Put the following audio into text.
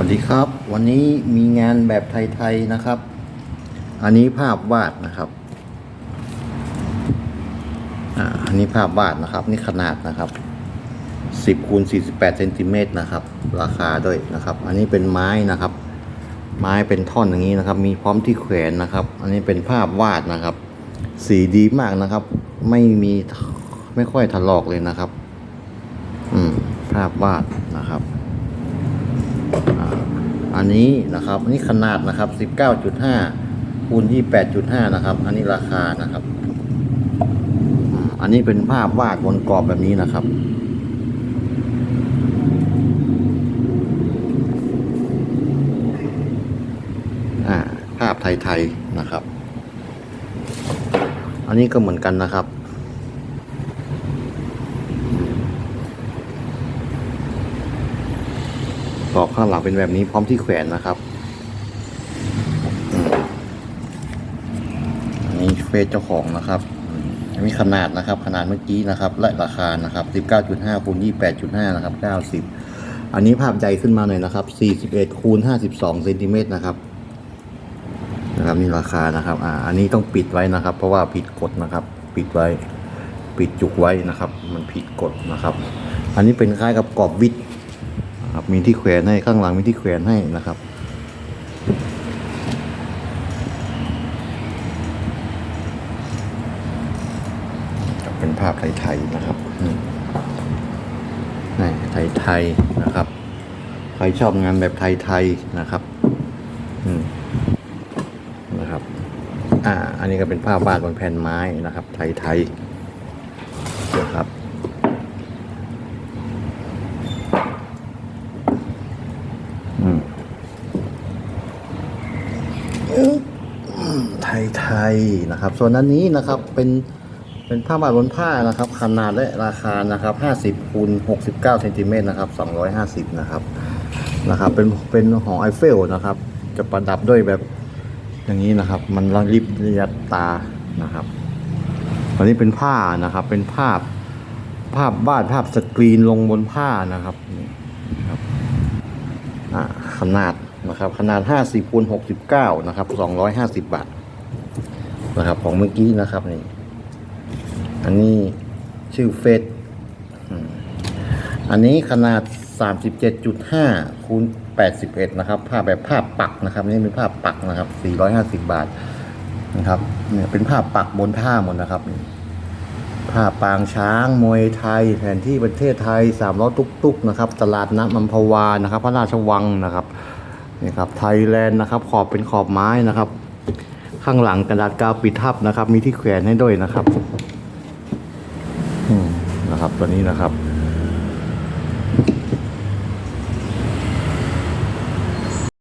วัสดีครับ วันนี้มีงานแบบไทยๆนะครับ อันนี้ภาพวาดนะครับอ่าอันนี้ภาพวาดนะครับ นี่ขนาดนะครับ10คูณ48เซนติเมตรนะครับ ราคาด้วยนะครับ อันนี้เป็นไม้นะครับ ไม้เป็นท่อนอย่างนี้นะครับ มีพร้อมที่แขวนนะครับ อันนี้เป็นภาพวาดนะครับ สีดีมากนะครับ ไม่มีไม่ค่อยถลอกเลยนะครับ อืมภาพวาดนะครับ อันนี้นะครับอันนี้ขนาดนะครับ 19.5คูณ28.5 นะครับ อันนี้ราคานะครับ อันนี้เป็นภาพวาดบนกรอบแบบนี้นะครับอ่าภาพไทยๆนะครับ อันนี้ก็เหมือนกันนะครับ กรอบข้างหลังเป็นแบบนี้พร้อมที่แขวนนะครับอันนี้เฟซเจ้าของนะครับอันนี้ขนาดนะครับ ขนาดเมื่อกี้นะครับ และราคานะครับ19.5คูณ28.5นะครับ90 อันนี้ภาพใหญ่ขึ้นมาหน่อยนะครับ41คูณ52เซนติเมตรนะครับนะครับนี่ราคานะครับอ่าอันนี้ต้องปิดไว้นะครับ เพราะว่าผิดกฎนะครับ ปิดไว้ ปิดจุกไว้นะครับ มันผิดกฎนะครับ อันนี้เป็นคล้ายกับกรอบวิท มีที่แขวนให้ข้างหลังมีที่แขวนให้นะครับ เป็นภาพไทยๆนะครับนี่นี่ไทยๆนะครับ ใครชอบงานแบบไทยๆนะครับอืมนะครับ อ่า อันนี้ก็เป็นภาพวาดบนแผ่นไม้นะครับ ไทยๆนะครับ อืมไท ยไทยๆนะครับ ส่วนอันนี้นะครับเป็นเป็นผ้าบาดบนผ้านะครับ ขนาดและราคานะครับ 50คูณ69เซนติเมตรนะครับ 250 นะครับนะครับ เป็นเป็นหอไอเฟลนะครับ จะประดับด้วยแบบอย่างนี้นะครับ มันระริบระยับตานะครับอันนี้เป็นผ้านะครับ เป็นภาพภาพวาดภาพสกรีนลงบนผ้านะครับนี่ครับขนาดนะครับ ขนาด 50คูณ69 นะครับ 250 บาท นะครับของเมื่อกี้นะครับนี่อันนี้ชื่อเฟสอันนี้ขนาด 37.5คูณ81 นะครับภาพแบบภาพปักนะครับ นี่เป็นภาพปักนะครับ 450 บาทนะครับเนี่ยเป็นภาพปักบนผ้าหมดนะครับนี่ผ้าปางช้างมวยไทยแผนที่ประเทศไทยสามล้อตุกๆนะครับ ตลาดน้ำอัมพวานะครับ พระราชวังนะครับนี่ครับไทยแลนด์นะครับ ขอบเป็นขอบไม้นะครับ ข้างหลังกระดาษกาวปิดทับนะครับ มีที่แขวนให้ด้วยนะครับนะครับตัวนี้นะครับ